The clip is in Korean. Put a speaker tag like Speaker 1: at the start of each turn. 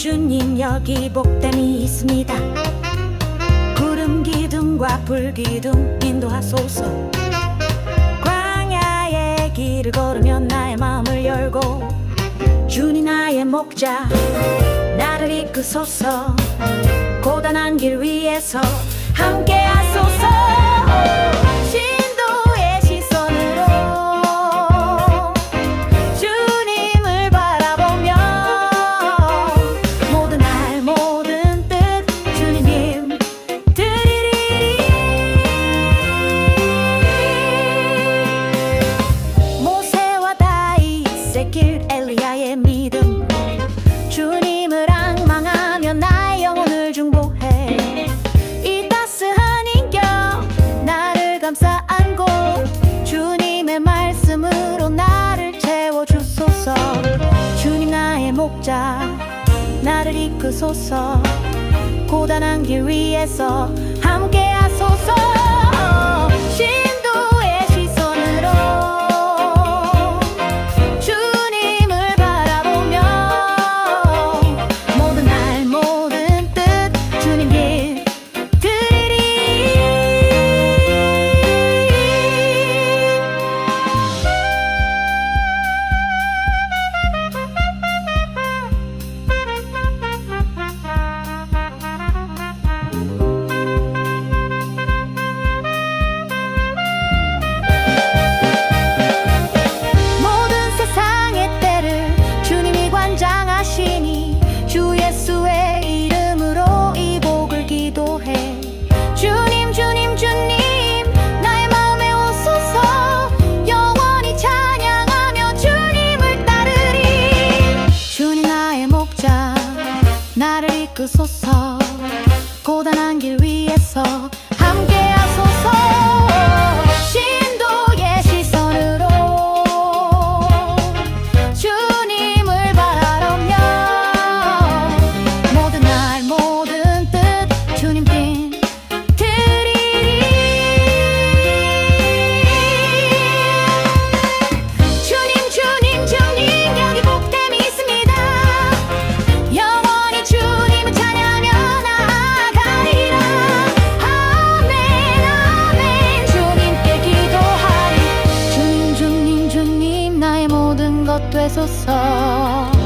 Speaker 1: 주님 여기 복됨이 있습니다. 구름 기둥과 불 기둥 인도하소서. 광야의 길을 걸으면 나의 마음을 열고 주님 나의 목자 나를 이끄소서. 고단한 길 위에서 함께 목자. 나를 이끄소서. 고단한 길 위에서 함께 하소서 끄소서 고단한 길 위에서 되소서.